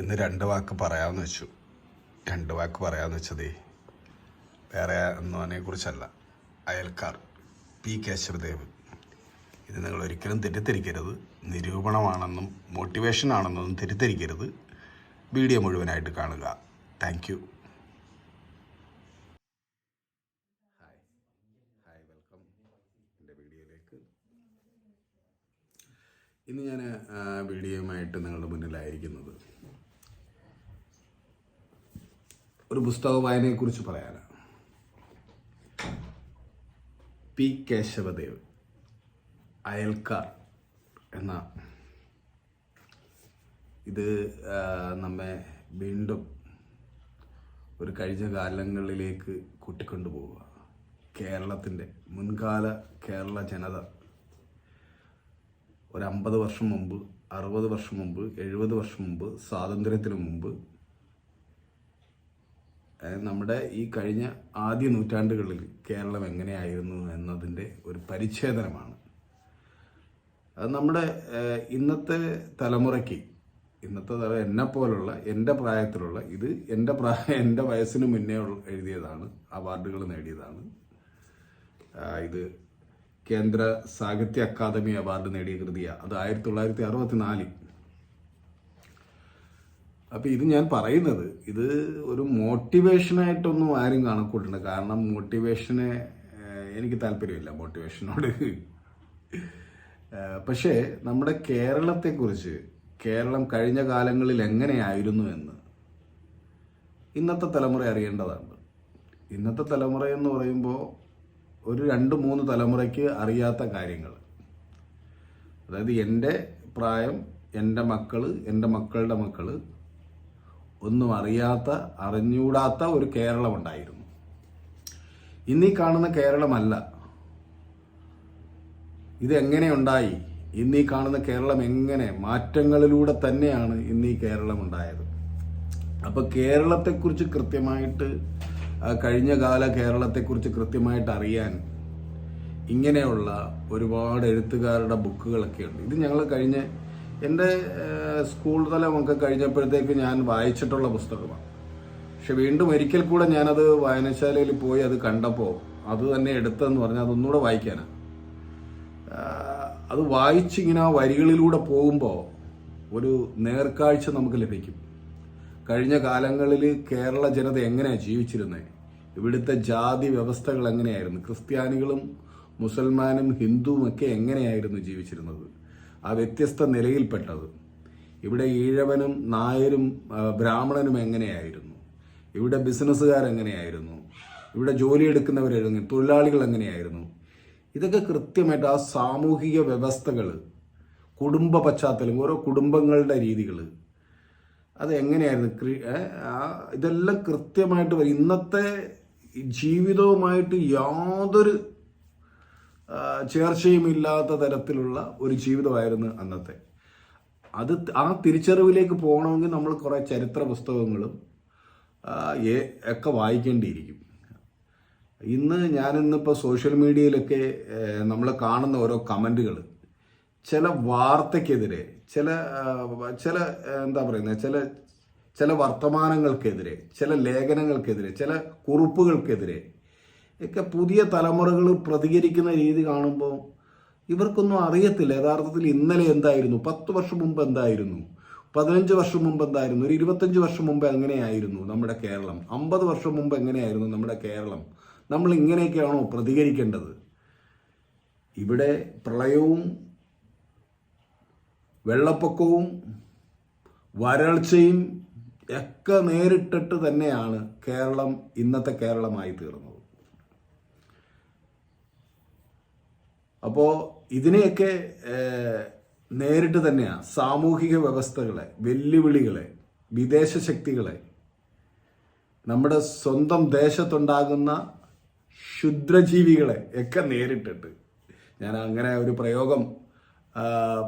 ഇന്ന് രണ്ട് വാക്ക് പറയാമെന്ന് വെച്ചു. രണ്ട് വാക്ക് പറയാമെന്ന് വെച്ചതേ വേറെ ഒന്നിനെ കുറിച്ചല്ല. അയൽക്കാർ പി കേശവദേവ്. ഇത് നിങ്ങൾ ഒരിക്കലും തെറ്റിദ്ധരിക്കരുത്. നിരൂപണമാണെന്നും മോട്ടിവേഷൻ ആണെന്നും തെറ്റിദ്ധരിക്കരുത്. വീഡിയോ മുഴുവനായിട്ട് കാണുക. Thank you hi hi welcome എന്റെ വീഡിയോയിലേക്ക്. ഇന്ന് ഞാൻ വീഡിയോയുമായിട്ട് നിങ്ങളുടെ മുന്നിലായിരിക്കുന്നത് ഒരു പുസ്തക വായനയെക്കുറിച്ച് പറയാനാണ്. പി കേശവദേവ് അയൽക്കാർ എന്ന ഇത് നമ്മെ വീണ്ടും ഒരു കഴിഞ്ഞ കാലങ്ങളിലേക്ക് കൂട്ടിക്കൊണ്ടു പോവുക കേരളത്തിന്റെ മുൻകാല കേരള ജനത ഒരു അമ്പത് വർഷം മുമ്പ് അറുപത് വർഷം മുമ്പ് എഴുപത് വർഷം മുമ്പ് സ്വാതന്ത്ര്യത്തിന് മുമ്പ് നമ്മുടെ ഈ കഴിഞ്ഞ ആദ്യ നൂറ്റാണ്ടുകളിൽ കേരളം എങ്ങനെയായിരുന്നു എന്നതിന്റെ ഒരു പരിച്ഛേദനമാണ്. അത് നമ്മുടെ ഇന്നത്തെ തലമുറയ്ക്ക് ഇന്നത്തെ തല എന്നെ പോലുള്ള എന്റെ പ്രായത്തിലുള്ള ഇത് എന്റെ പ്രായ എന്റെ വയസ്സിന് മുന്നേ എഴുതിയതാണ് അവാർഡുകൾ നേടിയതാണ്. ഇത് കേന്ദ്ര സാഹിത്യ അക്കാദമി അവാർഡ് നേടിയ കൃതിയാണ് അത് ആയിരത്തി തൊള്ളായിരത്തി അറുപത്തി നാലിൽ അപ്പോൾ ഇത് ഞാൻ പറയുന്നത് ഇത് ഒരു മോട്ടിവേഷനായിട്ടൊന്നും ആരും കണക്കൂട്ടണ്ട. കാരണം മോട്ടിവേഷനെ എനിക്ക് താല്പര്യമില്ല മോട്ടിവേഷനോട് പക്ഷേ നമ്മുടെ കേരളത്തെക്കുറിച്ച് കേരളം കഴിഞ്ഞ കാലങ്ങളിൽ എങ്ങനെയായിരുന്നു എന്ന് ഇന്നത്തെ തലമുറ അറിയേണ്ടതാണ്. ഇന്നത്തെ തലമുറ എന്ന് പറയുമ്പോൾ ഒരു രണ്ട് മൂന്ന് തലമുറയ്ക്ക് അറിയാത്ത കാര്യങ്ങൾ. അതായത് എന്റെ പ്രായം എന്റെ മക്കൾ എന്റെ മക്കളുടെ മക്കൾ ഒന്നും അറിയാത്ത അറിഞ്ഞൂടാത്ത ഒരു കേരളമുണ്ടായിരുന്നു ഇന്നീ കാണുന്ന കേരളമല്ല. ഇതെങ്ങനെയുണ്ടായി ഇന്നീ കാണുന്ന കേരളം എങ്ങനെ? മാറ്റങ്ങളിലൂടെ തന്നെയാണ് ഇന്നീ കേരളം ഉണ്ടായത്. അപ്പോൾ കേരളത്തെക്കുറിച്ച് കൃത്യമായിട്ട് കഴിഞ്ഞ കാല കേരളത്തെക്കുറിച്ച് കൃത്യമായിട്ട് അറിയാൻ ഇങ്ങനെയുള്ള ഒരുപാട് എഴുത്തുകാരുടെ ബുക്കുകളൊക്കെ ഉണ്ട് ഇത് ഞങ്ങൾ കഴിഞ്ഞ എന്റെ സ്കൂൾ തലമൊക്കെ കഴിഞ്ഞപ്പോഴത്തേക്ക് ഞാൻ വായിച്ചിട്ടുള്ള പുസ്തകമാണ്. പക്ഷെ വീണ്ടും ഒരിക്കൽ കൂടെ ഞാനത് വായനശാലയിൽ പോയി അത് കണ്ടപ്പോൾ അത് തന്നെ എടുത്തെന്ന് പറഞ്ഞാൽ അതൊന്നുകൂടെ വായിക്കാനാണ് അത് വായിച്ചിങ്ങനെ ആ വരികളിലൂടെ പോകുമ്പോൾ ഒരു നേർക്കാഴ്ച നമുക്ക് ലഭിക്കും. കഴിഞ്ഞ കാലങ്ങളിൽ കേരള ജനത എങ്ങനെയാണ് ജീവിച്ചിരുന്നത് ഇവിടുത്തെ ജാതി വ്യവസ്ഥകൾ എങ്ങനെയായിരുന്നു? ക്രിസ്ത്യാനികളും മുസൽമാനും ഹിന്ദുവും ഒക്കെ എങ്ങനെയായിരുന്നു ജീവിച്ചിരുന്നത്? ആ വ്യത്യസ്ത നിലയിൽപ്പെട്ടത്. ഇവിടെ ഈഴവനും നായരും ബ്രാഹ്മണനും എങ്ങനെയായിരുന്നു? ഇവിടെ ബിസിനസ്സുകാർ എങ്ങനെയായിരുന്നു? ഇവിടെ ജോലിയെടുക്കുന്നവർ എങ്ങനെ തൊഴിലാളികൾ എങ്ങനെയായിരുന്നു? ഇതൊക്കെ കൃത്യമായിട്ട് ആ സാമൂഹിക വ്യവസ്ഥകൾ കുടുംബ പശ്ചാത്തലം ഓരോ കുടുംബങ്ങളുടെ രീതികൾ അത് എങ്ങനെയായിരുന്നു? ഇതെല്ലാം കൃത്യമായിട്ട് ഇന്നത്തെ ജീവിതവുമായിട്ട് യാതൊരു ചേർച്ചയുമില്ലാത്ത തരത്തിലുള്ള ഒരു ജീവിതമായിരുന്നു അന്നത്തെ. അത് ആ തിരിച്ചറിവിലേക്ക് പോകണമെങ്കിൽ നമ്മൾ കുറേ ചരിത്ര പുസ്തകങ്ങളും ഒക്കെ വായിക്കേണ്ടിയിരിക്കും. ഇന്ന് ഞാനിന്നിപ്പോൾ സോഷ്യൽ മീഡിയയിലൊക്കെ നമ്മൾ കാണുന്ന ഓരോ കമന്റുകൾ ചില വാർത്തയ്ക്കെതിരെ ചില ചില എന്താ പറയുന്നത് ചില ചില വർത്തമാനങ്ങൾക്കെതിരെ ചില ലേഖനങ്ങൾക്കെതിരെ ചില കുറിപ്പുകൾക്കെതിരെ ഒക്കെ പുതിയ തലമുറകൾ പ്രതികരിക്കുന്ന രീതി കാണുമ്പോൾ ഇവർക്കൊന്നും അറിയത്തില്ല. യഥാർത്ഥത്തിൽ ഇന്നലെ എന്തായിരുന്നു? പത്ത് വർഷം മുമ്പ് എന്തായിരുന്നു? പതിനഞ്ച് വർഷം മുമ്പ് എന്തായിരുന്നു? ഒരു ഇരുപത്തഞ്ച് വർഷം മുമ്പ് എങ്ങനെയായിരുന്നു നമ്മുടെ കേരളം? അമ്പത് വർഷം മുമ്പ് എങ്ങനെയായിരുന്നു നമ്മുടെ കേരളം? നമ്മൾ ഇങ്ങനെയൊക്കെയാണോ പ്രതികരിക്കേണ്ടത്? ഇവിടെ പ്രളയവും വെള്ളപ്പൊക്കവും വരൾച്ചയും ഒക്കെ നേരിട്ടിട്ട് തന്നെയാണ് കേരളം ഇന്നത്തെ കേരളമായി തീർന്നത്. അപ്പോൾ ഇതിനെയൊക്കെ നേരിട്ട് തന്നെയാണ് സാമൂഹിക വ്യവസ്ഥകളെ വെല്ലുവിളികളെ വിദേശ ശക്തികളെ നമ്മുടെ സ്വന്തം ദേശത്തുണ്ടാകുന്ന ക്ഷുദ്രജീവികളെ ഒക്കെ നേരിട്ടിട്ട് ഞാൻ അങ്ങനെ ഒരു പ്രയോഗം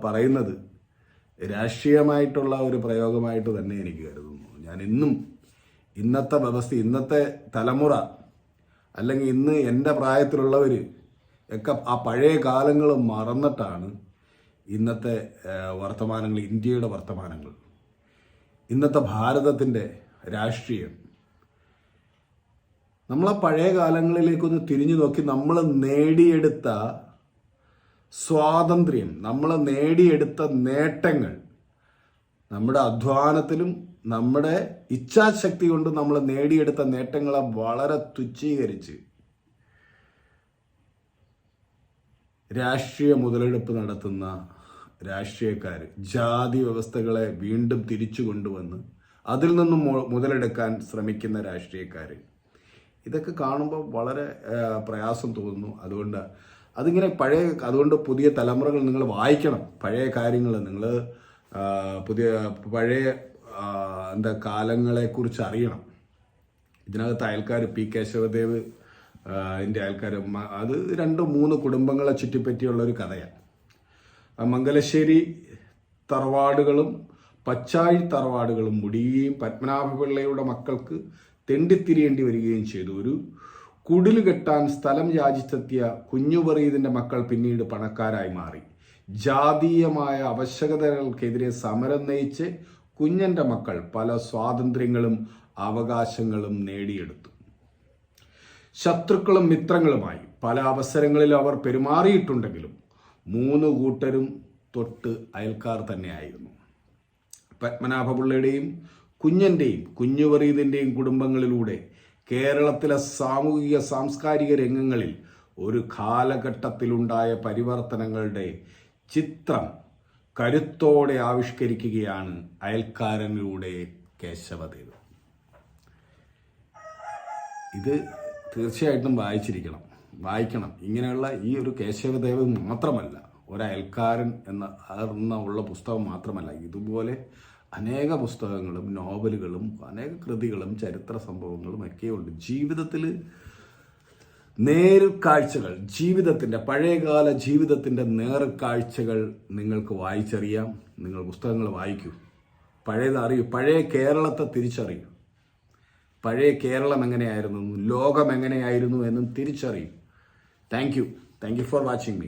പറയുന്നത് രാഷ്ട്രീയമായിട്ടുള്ള ഒരു പ്രയോഗമായിട്ട് തന്നെ എനിക്ക് കരുതുന്നു. ഞാൻ ഇന്നും ഇന്നത്തെ വ്യവസ്ഥ ഇന്നത്തെ തലമുറ അല്ലെങ്കിൽ ഇന്ന് എന്റെ പ്രായത്തിലുള്ളവർ ഒക്കെ ആ പഴയ കാലങ്ങൾ മറന്നിട്ടാണ് ഇന്നത്തെ വർത്തമാനങ്ങൾ ഇന്ത്യയുടെ വർത്തമാനങ്ങൾ. ഇന്നത്തെ ഭാരതത്തിന്റെ രാഷ്ട്രീയം. നമ്മളെ പഴയ കാലങ്ങളിലേക്കൊന്ന് തിരിഞ്ഞു നോക്കി നമ്മൾ നേടിയെടുത്ത സ്വാതന്ത്ര്യം നമ്മൾ നേടിയെടുത്ത നേട്ടങ്ങൾ നമ്മുടെ അധ്വാനത്തിലും നമ്മുടെ ഇച്ഛാശക്തി കൊണ്ട് നമ്മൾ നേടിയെടുത്ത നേട്ടങ്ങളെ വളരെ തുച്ഛീകരിച്ച് രാഷ്ട്രീയ മുതലെടുപ്പ് നടത്തുന്ന രാഷ്ട്രീയക്കാർ ജാതി വ്യവസ്ഥകളെ വീണ്ടും തിരിച്ചു കൊണ്ടുവന്ന് അതിൽ നിന്നും മുതലെടുക്കാൻ ശ്രമിക്കുന്ന രാഷ്ട്രീയക്കാർ ഇതൊക്കെ കാണുമ്പോൾ വളരെ പ്രയാസം തോന്നുന്നു. അതുകൊണ്ട് അതിങ്ങനെ പഴയ അതുകൊണ്ട് പുതിയ തലമുറകൾ നിങ്ങൾ വായിക്കണം. പഴയ കാര്യങ്ങൾ നിങ്ങൾ പുതിയ പഴയ എന്താ കാലങ്ങളെക്കുറിച്ച് അറിയണം. ഇതിനകത്ത് അയൽക്കാർ പി. കേശവദേവ് അതിന്റെ ആൾക്കാർ അത് രണ്ട് മൂന്ന് കുടുംബങ്ങളെ ചുറ്റിപ്പറ്റിയുള്ള ഒരു കഥയാണ്. മംഗലശ്ശേരി തറവാടുകളും പച്ചാഴി തറവാടുകളും മുടിയുകയും പത്മനാഭപിള്ളയുടെ മക്കൾക്ക് തെണ്ടിത്തിരിയേണ്ടി വരികയും ചെയ്തു. ഒരു കുടിൽ കെട്ടാൻ സ്ഥലം യാചിച്ചെത്തിയ കുഞ്ഞുപറീതിന്റെ മക്കൾ പിന്നീട് പണക്കാരായി മാറി. ജാതീയമായ അവശകതകൾക്കെതിരെ സമരം നയിച്ച് കുഞ്ഞന്റെ മക്കൾ പല സ്വാതന്ത്ര്യങ്ങളും അവകാശങ്ങളും നേടിയെടുത്തു. ശത്രുക്കളും മിത്രങ്ങളുമായി. പല അവസരങ്ങളിൽ അവർ പെരുമാറിയിട്ടുണ്ടെങ്കിലും മൂന്ന് കൂട്ടരും തൊട്ട് അയൽക്കാർ തന്നെയായിരുന്നു. പത്മനാഭപിള്ളയുടെയും കുഞ്ഞന്റെയും കുഞ്ഞുവറീതിന്റെയും കുടുംബങ്ങളിലൂടെ കേരളത്തിലെ സാമൂഹിക സാംസ്കാരിക രംഗങ്ങളിൽ ഒരു കാലഘട്ടത്തിലുണ്ടായ പരിവർത്തനങ്ങളുടെ ചിത്രം കരുത്തോടെ ആവിഷ്കരിക്കുകയാണ് അയൽക്കാരനിലൂടെ കേശവദേവ് ഇത് തീർച്ചയായിട്ടും വായിച്ചിരിക്കണം. വായിക്കണം. ഇങ്ങനെയുള്ള ഈ ഒരു കേശവദേവ് മാത്രമല്ല ഒരയൽക്കാരൻ എന്ന എന്ന ഉള്ള പുസ്തകം മാത്രമല്ല ഇതുപോലെ അനേക പുസ്തകങ്ങളും നോവലുകളും അനേക കൃതികളും ചരിത്ര സംഭവങ്ങളും ഒക്കെയുണ്ട്. ജീവിതത്തിൽ നേർക്കാഴ്ചകൾ ജീവിതത്തിന്റെ പഴയകാല ജീവിതത്തിന്റെ നേർക്കാഴ്ചകൾ നിങ്ങൾക്ക് വായിച്ചറിയാം. നിങ്ങൾ പുസ്തകങ്ങൾ വായിക്കൂ. പഴയത് അറിയൂ പഴയ കേരളത്തെ തിരിച്ചറിയൂ. പഴയ കേരളം എങ്ങനെയായിരുന്നു? ലോകം എങ്ങനെയായിരുന്നു എന്നും തിരിച്ചറിയും. Thank you thank you for watching me